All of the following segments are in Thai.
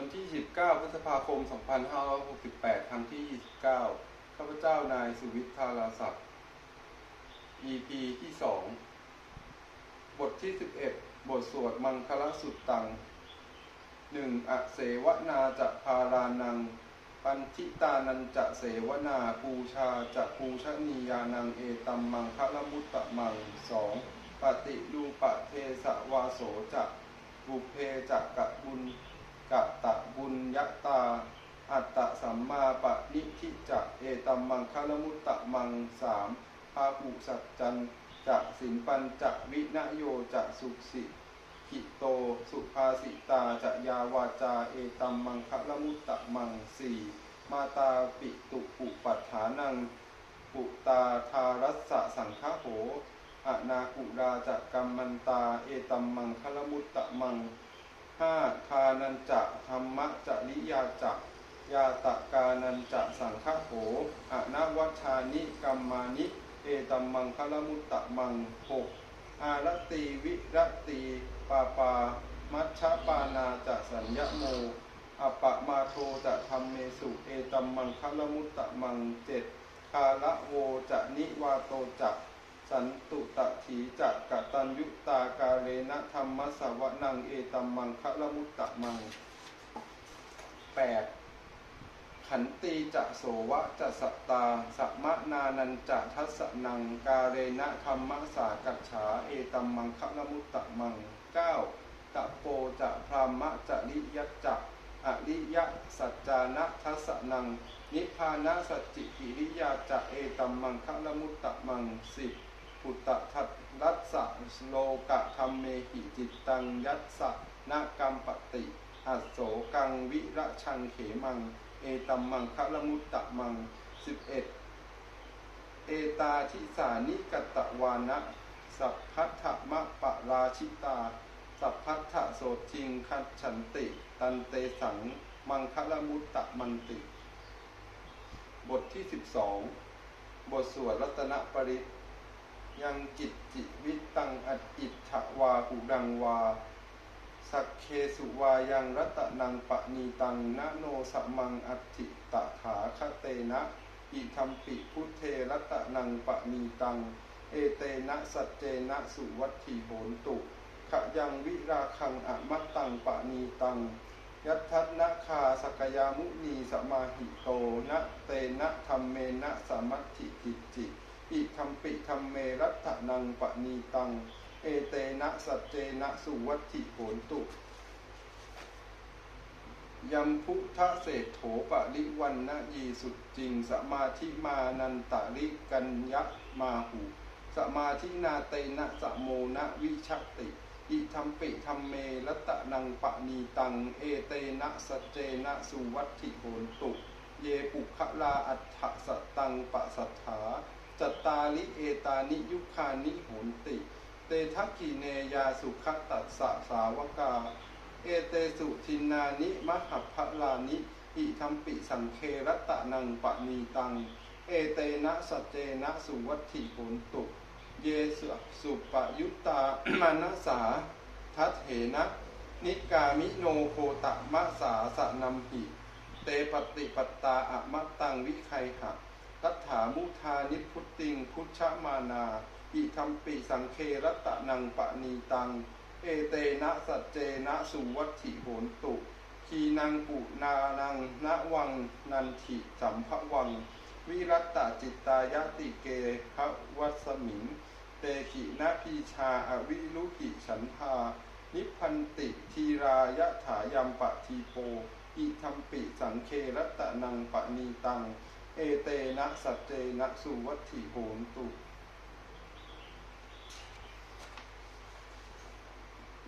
วันที่29พฤษภาคม 2568ครั้งที่ 29 ข้าพเจ้านายสุวิทย์ธาราศักดิ์ EP ที่ 2 บทที่ 11 บทสวดมังคลสุตตัง 1. อเสวนาจะพารานัง ปันทิตานันจะเสวนาปูชาจะปูชนียานังเอตัมมังคะลมุตตะมัง 2. ปฏิรูปะเทสวาโสจะบุเพจะกะบุญ กะตะบุญยัตตา อัตตะสัมมาปะนิทิจะเอตัมมังคะลมุตตะมัง 3. พาหุสัจจันจะสินปัญจะวินโยจะสุสิขิโตสุภาสิตาจะยาวาจาเอตัมมังคะลมุตตะมัง 4. มาตาปิตุปุปัฏฐานังปุตาทารัสสะสังฆโหอนาคุราจะกัมมันตาเอตัมมังคะลมุตตะมัง ห้าทานันจะธรรมะจริยาจักยาตะกานันจะสังฆโหอนวัชานิกัมมานิ เอตัมมังคะละมุตตะมังหกอารตีวิรตีปาปา มัชฌปานาจะสัญญโมอปะมาโทจะธรรมเมสุ เอตัมมังคะละมุตตะมังเจ็ดคาละโวจะนิวาโตจะ สันตุตะถีจักกตัญยุตากาเรนะธรรมสวนังเอตัมมังคะละมุตตะมังแปดขันตีจะโสวะจะสตตาสัมมนานันจะทัสนังกาเรนะธรรมสากัจฉาเอตัมมังคะละมุตตะมังเก้าตะโปจะพรามะจะริยัจจะอริยสัจจานะทัสสนัง นิพพานะสัจจิกิริยาจะเอตัมมังคะละมุตตะมังสิบ ปุตตะทัตรัสสะโลกะธรรมเมหิจิตตังยัสสะนะกัมปติอัสโสกังวิระชังเขมัง เอตัมมังคะละมุตตะมังสิบเอ็ดเอตาทิสานิกตะวานะ สัพพัทธมะปะราชิตา สัพพัทธโสทิงคัจฉันติ ตันเตสัง มังคะละมุตตะมันติ บทที่สิบสองบทสวดรัตนปริต ยังจิตจิวิตังอัจอิทธวาหุดังวา สักเคสุวายังรัตนังปะนีตังนะโนสมังอัติตถาคเตนะ อิธรรมปิพุทเทรัตนังปะนีตัง เอเตนะสัจเจนะสุวัตถิโหนตุขยังวิราคังอะมัตตังปะนีตัง ยัตทัตนะคาสกยามุนีสมาหิโตนะเตนะธรรมเมนะสมัตถิกิจจิ อิธรรมปิธรรมเมรัตนังปะนีตัง เอเตนะสัจเจนะสุวัติโหนตุยัมพุทธเศรษโถปริวันนะยีสุดจริง สมาธิมานันตาริกัญญะมาหูสมาธินาเตนะสะโมนะวิชติ อิธรรมปิธรรมเมรัตนังปะนีตัง เอเตนะสัจเจนะสุวัติโหนตุ เยปุคลาอัฏฐสตังปะสัทธา จตาลิเอตานิยุคานิโหนติ เตทักขีเนยาสุขตัสสะสาวกา เอเตสุทินานิมหัพพลานิ อิทัมปิสังเครตะนังปะนีตัง เอเตนะสัจเจนะสุวัตถิโหนตุ เยสุสุปยุตตามานะสา ทัตเหนะ นิกามิโนโคตมะสาสะนัมหิ เตปฏิปตาอะมตังวิไคหะ ตัฏฐามุทานิพุตติง พุชฌมานาอิทัมปิสังเครตะนังปะนีตัง เอเตนะสัจเจนะสุวัตถิโหนตุคีนังปุนานังณวังนันทิสัมภวัง วิรัตตจิตตายติเกภวัสมิง เตขินาพีชาอวิรุกิฉันทานิพันติทีรายะถายัมปะทีโปอิทัมปิสังเครตะนังปะนีตัง เอเตนะสัจเจนะสุวัตถิโหนตุ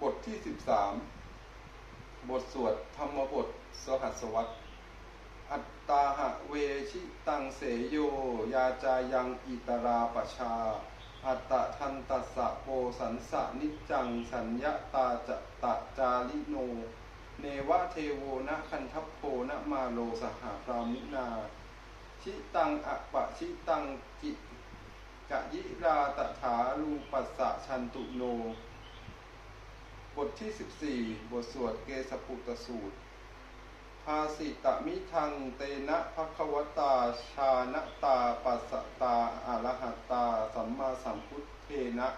บทที่สิบสามบทสวดธรรมบทสหัสวัตอัตตาหะเวชิตังเสโย ยาจายังอิตราปชา อัตตะทันตัสสะโปสันสะนิจัง สัญญาตาจะตะจาลิโน เนวะเทโวนะคันทัพโพนะมาโลสหพรามุนา ชิตังอะปะชิตังกิกะยิราตถาลูปัสสะชันตุโน บทที่ 14 บทสวดเกสปุตสูตร ภาสิตมิทังเตนะภควตาชาณตาปัสสตาอะรหัตตา สัมมาสัมพุทเทนะ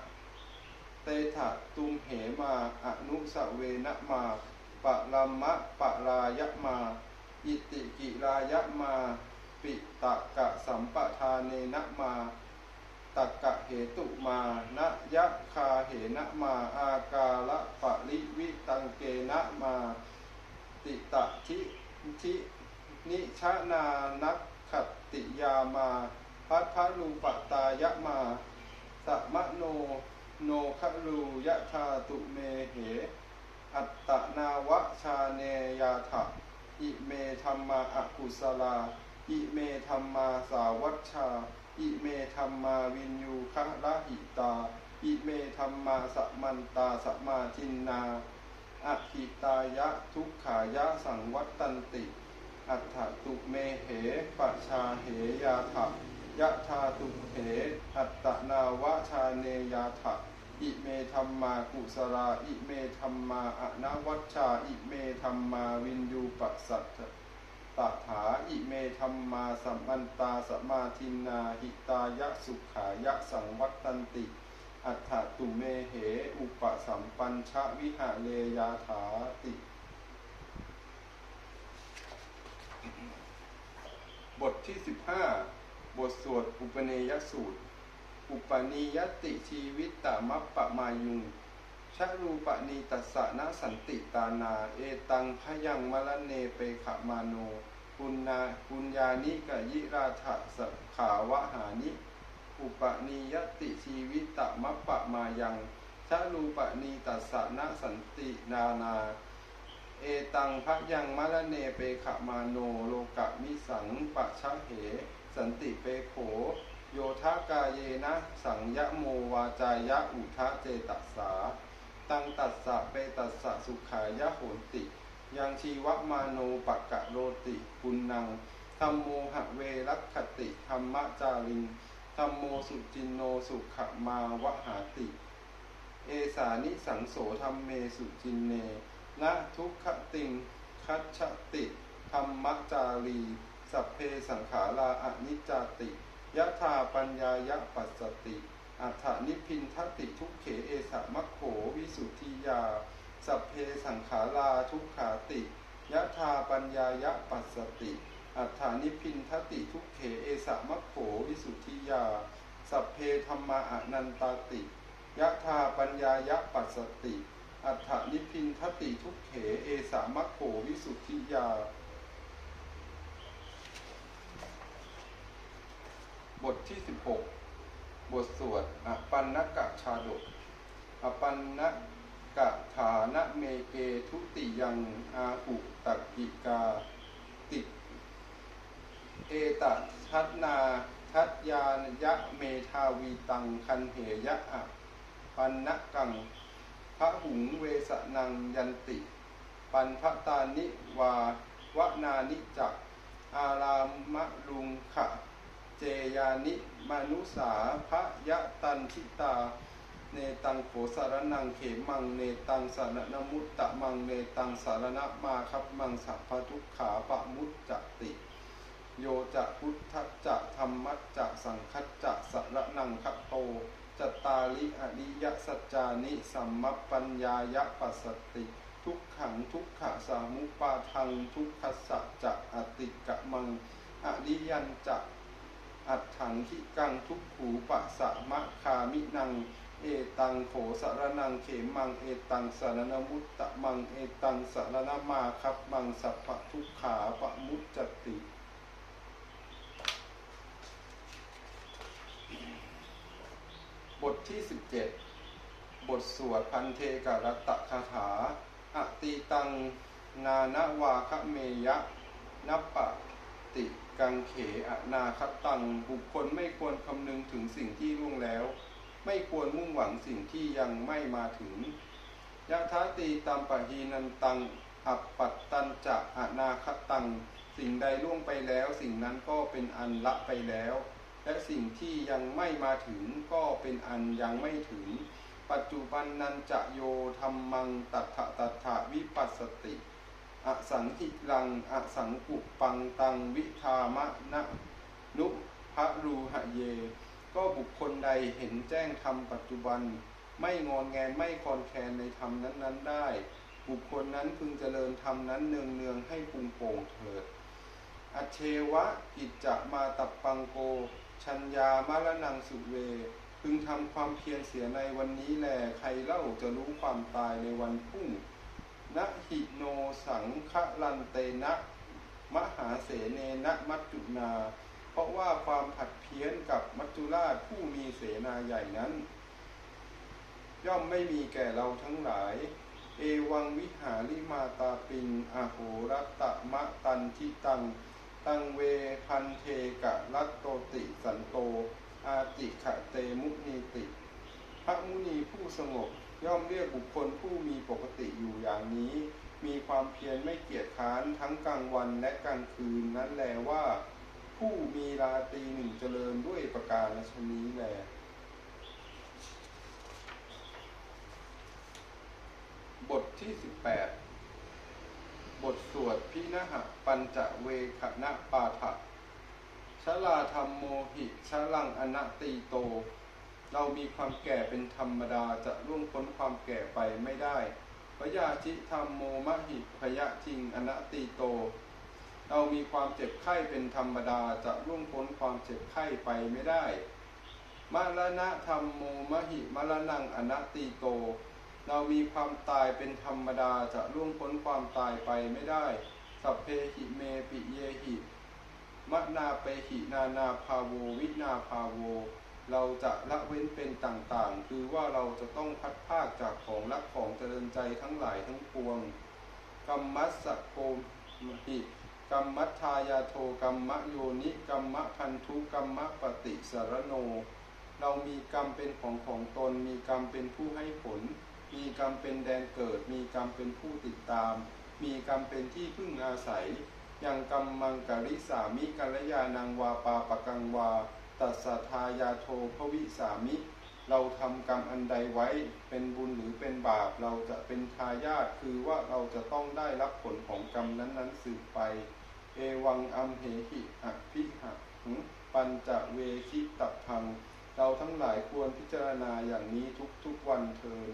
เตถะตุมเหมาอนุสเวนะมาปะลัมมะปะรายะมา อิติกิรายะมา ปิตะกะสัมปทานเนนะมาตักกะเหตุมานะยะคาเหนะมาอากาละปะลิวิตังเกนะมาติตะทิทินิชะนานักขติยามาพัทธรูปตายะมาสมโนโนครูยะธาตุเมเห อัตตนาวชาเนยาถะอิเมธรรมาอกุศลา อิเมธรรมาสาวัชชา อิเมธรรมาวินยูคะละหิตา อิเมธรรมาสมันตาสมาทินนาอหิตายะทุกขายะสังวัตตันติ อัฏฐตุเมเหปชาเหยาถะยะธาตุเหอัตตนาวชาเนยาถะอิเมธรรมากุสลาอิเมธรรมาอนวัชชา อิเมธรรมาวินยูปัสสัต ตถาอิเมธรรมมาสัมมันตาสมาทินาหิตายะสุขายะสังวัตตันติ อัฏฐตุเมเห อุปสัมปัญชวิหะเลยาถาติ บทที่ 15 บทสวดอุปเนยสูตร อุปนิยติชีวิตตามัปปะมายุง ชรูปนีตัสสะนสันติตานา เอตังพยังมะละเนเปขมาโนปุณนาปุญญานิกะยิราถะสขาวะหานิ อุปนิยติชีวิตตมัปปะมายังชรูปนีตัสสะนสันตินานา เอตังพยังมะละเนเปขมาโนโลกะมิสังปะชะเห สันติเปโขโยทากาเยนะ สังยะโมวาจายะอุทะเจตัสสา ตังตัสสะเปตัสสะสุขายะโหนติ ยังชีวมาโนปะกะโรติปุณนังธรรมโมหะเวรัคติธรรมะจาริงธรรมโมสุจินโนสุขมาวหาติ เอสานิสังโสธรรมเมสุจินเนนะทุกขติงคัจฉติธรรมจารีสัพเพสังขาราอนิจจติยะธาปัญญายะปัสสติ อัฏฐนิพินทติทุกเขเอสะมัคโขวิสุทธิยา สัพเพสังขาราทุกขาติยะธาปัญญายะปัสสติอัฏฐานิพินทติทุกเขเอสะมัคโขวิสุทธิยา สัพเพธรรมาอนันตาติยะธาปัญญายะปัสสติอัฏฐนิพินทติทุกเขเอสามัคโขวิสุทธิยา บทที่16บ บทสวดอปันนกะชาดกอปันนกะฐานะเมเกทุติยังอาหุตักกิกาติเอตัทัตนาทัตยานยะเมทาวีตังคันเหยะอะปันนกังพระหุงเวสนังยันติ ปันพะตานิวาวนานิจัก อารามะลุงขะ เจยานิมนุสาพระยะตันทิตา เนตังโขสารนังเขมัง เนตังสารนมุตตะมัง เนตังสารณมาคับมังสัพพทุกขาปะมุตจติ โยจะพุทธจะธรรมัจะสังคัจจะสารนังคัโตจตาลิอริยสัจจานิสัมมปัญญายะปัสสติ ทุกขังทุกขะสามุปาทังทุกขสัจจะอติกะมังอริยันจะ อัตถังขิกังทุกขูปะสะมะคามินัง เอตังโขสารนังเขมัง เอตังสารนมุตตะมัง เอตังสารนมาครับมังสัพพทุกขาปะมุตจติบทที่ 17 บทสวดพันเทกรัตตคาถาอติตัง นานาวาคเมยะนัปปะติ กังเขอนาคตัง บุคคลไม่ควรคำนึงถึงสิ่งที่ล่วงแล้ว ไม่ควรมุ่งหวังสิ่งที่ยังไม่มาถึงยะทาตีตามปะหีนันตัง อัปปัตตันจะอนาคตัง สิ่งใดล่วงไปแล้ว สิ่งนั้นก็เป็นอันละไปแล้ว และสิ่งที่ยังไม่มาถึงก็เป็นอันยังไม่ถึง ปัจจุบันนันจะโยธรรมังตัทธะตัทธะวิปัสสติ อสังหิรังอสังกุปังตังวิธามะนะนุภะรูหะเย ก็บุคคลใดเห็นแจ้งธรรมปัจจุบัน ไม่งอนแงนไม่คอนแคนในธรรมนั้น ๆ ได้ บุคคลนั้นพึงเจริญธรรมนั้นเนืองๆให้ปุงโป่งเถิดอเชวะกิจจะมาตับปังโก ชัญญามารนังสุเว พึงทำความเพียรเสียในวันนี้แลใครเล่าจะรู้ความตายในวันพรุ่ง นะหิโนสังคะลันเตนะมหาเสเนนะมัจจุนา เพราะว่าความผัดเพี้ยนกับมัจจุราชผู้มีเสนาใหญ่นั้น ย่อมไม่มีแก่เราทั้งหลาย เอวังวิหาริมาตาปิงอโหรัตตะมะตันทิตัง ตังเวพันเทกะรัตโตติสันโต อาติขะเตมุนีติ พระมุนีผู้สงบ ย่อมเรียกบุคคลผู้มีปกติอยู่อย่างนี้ มีความเพียรไม่เกียจค้านทั้งกลางวันและกลางคืนนั้นแลว่า ผู้มีราตรีหนึ่งเจริญด้วยประการชนี้แลบทที่ 18 บทสวดพินหะปัญจเวคณะปาฐะชลาธรรมโมหิชลังอนัตติโต เรามีความแก่เป็นธรรมดาจะล่วงพ้นความแก่ไปไม่ได้พยาชิธรรมโมมหิพยะทิงอนัตติโต เรามีความเจ็บไข้เป็นธรรมดาจะล่วงพ้นความเจ็บไข้ไปไม่ได้มรณะธรรมโมมหิมรณังอนัตติโต เรามีความตายเป็นธรรมดาจะล่วงพ้นความตายไปไม่ได้ สัพเพหิเมปิเยหิมะนาเปหินานาภาโววินาภาโว เราจะละเว้นเป็นต่างๆ คือว่าเราจะต้องพัดภาคจากของรักของเจริญใจทั้งหลายทั้งปวงกัมมัสสะโคมหิกัมมัทายาโทกัมมะโยนิกัมมะพันธุกัมมะปฏิสารโน เรามีกรรมเป็นของของตน มีกรรมเป็นผู้ให้ผล มีกรรมเป็นแดนเกิด มีกรรมเป็นผู้ติดตาม มีกรรมเป็นที่พึ่งอาศัย ยังกรรมมังกริสามิกัลยานังวาปาปกังวา ตัสสะทายาโทภวิสามิ เราทำกรรมอันใดไว้เป็นบุญหรือเป็นบาปเราจะเป็นทายาทคือว่าเราจะต้องได้รับผลของกรรมนั้นๆสืบไป เอวังอัมเหหิอภิหะปัญจเวคิตพัง เราทั้งหลายควรพิจารณาอย่างนี้ทุกๆวันเทิน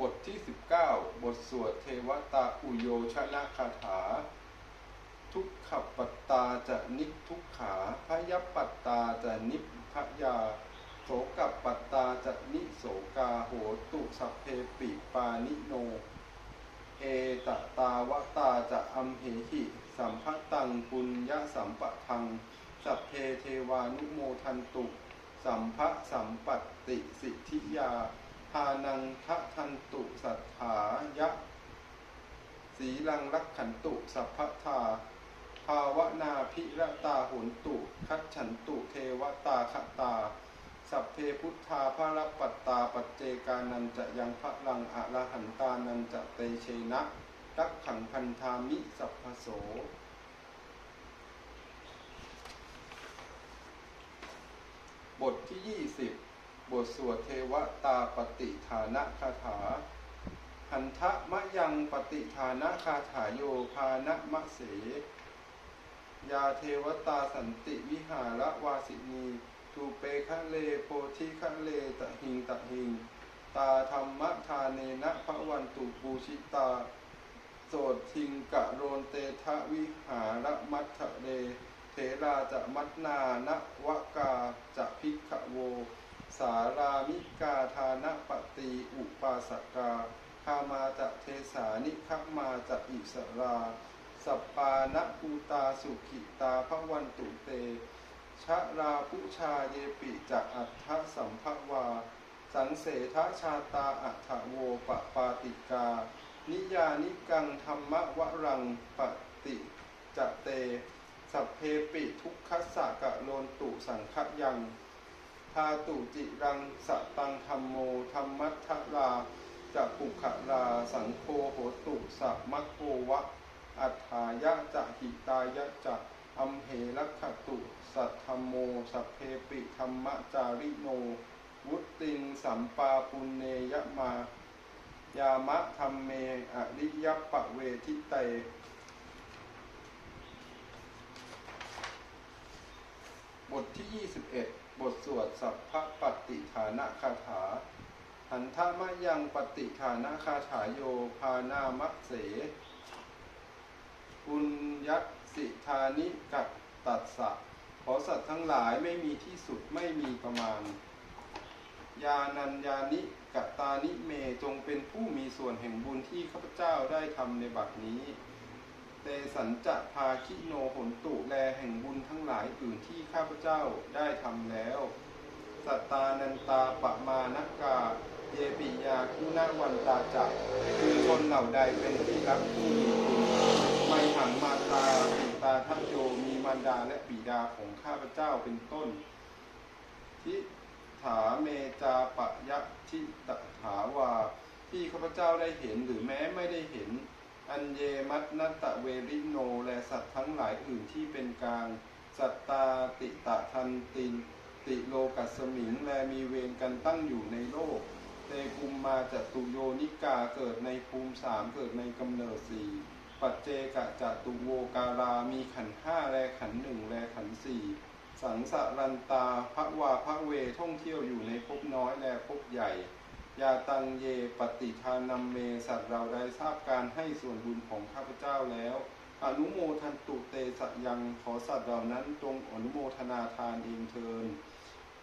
บทที่ 19 บทสวดเทวตาอุโยชนะคาถา ทุกขปัตตาจะนิทุกขาพยปัตตาจะนิพยาโสกับปัตตาจะนิโสกาโหตุสัพเพปิปานิโน เอตตาวตาจะอัมเหหิสัมภตังปุญญสัมปะทัง สัพเพเทวานุโมทันตุสัมภะสัมปัตติสิทธิยาทานังทะทันตุสัทธายะ สีลังรักขันตุสัพพทาาวนาพิรตาโหนตุคัจฉันตุเทวตาคตา สัพเพพุทธาภรปัตตาปัจเจกานันจะยังพระลังอะระหันตานันจะเตเชนะรักขังพันธามิสัพพโสบทที่ 20 บทสวดเทวตาปฏิฐานะคาถา หันทะมะยังปฏิฐานะคาถาโยพานะมะเส ยาเทวตาสันติวิหารวาสินีทูเปคะเลโพธิคะเลตะหิงตะหิง ตาธรรมทาเนนะพระวันตุปูชิตา โสดทิงกะโรนเตทะวิหารมัทเรเถราจะมัตนานวกาจะพิกขโว สารามิกาทานะปฏิอุปาสกาคามาจะเทสานิคมาจะอิสรา สัปปานะปูตาสุขิตาพระวันตุเต ชะราพุชาเยปิจะอัฏฐสัมภวา สังเสทะชาตาอัฏฐโวปปาติกา นิยานิกังธรรมวรังปฏิจะเต สัพเพปิทุกขสสะกะโลนตุสังคยังพาตุจิรังสะตังธรรมโมธรรมัทธราจะปุขลาสังโฆโหตุสัพมัคโควะ อัฏฐายะจะหิตายะจะอัมเหลักขตุ สัทธโม สัพเพปิธรรมจาริโน วุตติงสัมปาปุณเนยมา ยามะธรรมเม อริยปะเวทิเตบทที่ 21 บทสวดสัพพปฏิฐานะคาถา หันทามะยังปฏิฐานะคาถาโย พานามะเส ปุญยัสสิธานิกัตตัสสะขอสัตว์ทั้งหลายไม่มีที่สุดไม่มีประมาณ ยานัญญานิกัตตานิเมจงเป็นผู้มีส่วนแห่งบุญที่ข้าพเจ้าได้ทำในบัดนี้เตสัญจะพาคิโนหนตุแลแห่งบุญทั้งหลายอื่นที่ข้าพเจ้าได้ทำแล้ว สัตตานันตาปะมานักกาเยปิยาคุณาวันตาจักคือคนเหล่าใดเป็นที่รักผู้มีคุณ ไมหังมาตาปิตาทัพโยมีมารดาและบิดาของข้าพเจ้าเป็นต้น ทิถาเมจาปะยะทิตถาวา ที่ข้าพเจ้าได้เห็นหรือแม้ไม่ได้เห็น อันเยมัตนัตตะเวริโนและสัตว์ทั้งหลายอื่นที่เป็นกลาง สัตตาติตะทันติน ติโลกัสมิงและมีเวรกันตั้งอยู่ในโลกเตกุมมาจตุโยนิกาเกิดในภูมิสามเกิดในกำเนิดสี่ ปัจเจกะจตุโวการามีขันห้าแลขันหนึ่งแลขันสี่สังสารันตาพระวาพระเวท่องเที่ยวอยู่ในภพน้อยแลภพใหญ่ ยาตังเยปฏิทานัมเมสัตว์เราได้ทราบการให้ส่วนบุญของข้าพเจ้าแล้วอนุโมทันตุเตสยังขอสัตว์เหล่านั้นจงอนุโมทนาทานเองเทิน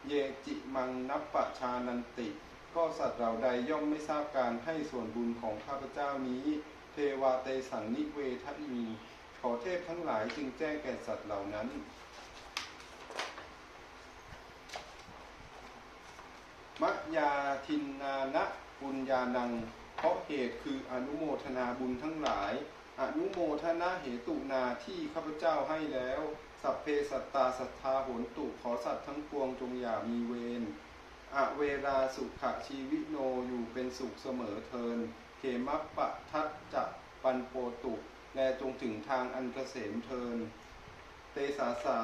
เยจิมังนับปะชานันติ ก็สัตว์เราใดย่อมไม่ทราบการให้ส่วนบุญของข้าพเจ้านี้ ทวาเตสังนิเวทอีขอเทพทั้งหลายจึงแจ้งแก่สัตว์เหล่านั้นมะยาทินนานะบุญญานัง เพราะเหตุคืออนุโมทนาบุญทั้งหลาย อนุโมทนาเหตุนาที่ข้าพเจ้าให้แล้ว สัพเพสัตตาสัทธาโหนตุขอสัตว์ทั้งปวงจงอย่ามีเวรอเวลาสุขะชีวิโนอยู่เป็นสุขเสมอเทิน เขมัปปะทัตจะปันโปตุแลจงถึงทางอันเกษมเทิน เตสาสา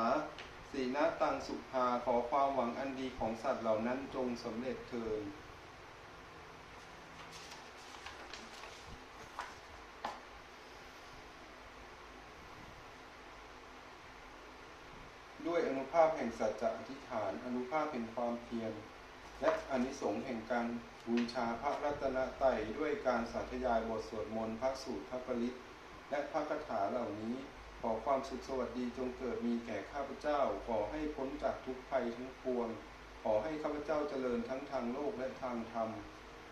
สีนาตังสุภาขอความหวังอันดีของสัตว์เหล่านั้นจงสำเร็จเทินด้วยอนุภาพแห่งสัจจะอธิษฐาน อนุภาพแห่งความเพียร และอานิสงส์แห่งการบูชาพระรัตนตรัยด้วยการสาธยายบทสวดมนต์พระสูตรพระปริตและพระคาถาเหล่านี้ขอความสุขสวัสดีจงเกิดมีแก่ข้าพเจ้า ขอให้พ้นจากทุกภัยทั้งปวง ขอให้ข้าพเจ้าเจริญทั้งทางโลกและทางธรรม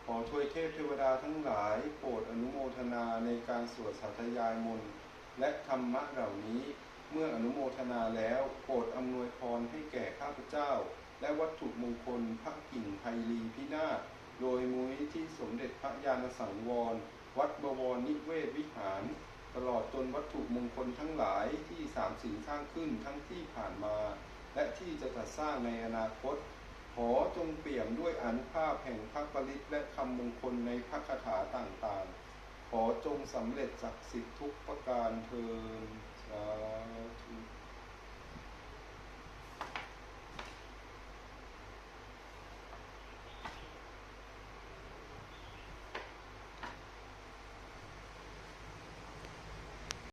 ขอทวยเทพเทวดาทั้งหลาย โปรดอนุโมทนาในการสวดสาธยายมนต์และธรรมะเหล่านี้ เมื่ออนุโมทนาแล้วโปรดอำนวยพรให้แก่ข้าพเจ้า และวัตถุมงคลพระกิ่งไพลีพินาศโดยมุ้ยที่สมเด็จพระญาณสังวร วัดบวรนิเวศวิหาร ตลอดจนวัตถุมงคลทั้งหลายที่สามสิ่งสร้างขึ้นทั้งที่ผ่านมา และที่จะจัดสร้างในอนาคต ขอจงเปี่ยมด้วยอนุภาพแห่งพระปริตและคำมงคลในพระคาถาต่างๆ ขอจงสำเร็จศักดิ์สิทธิ์ทุกประการเทินสาธุ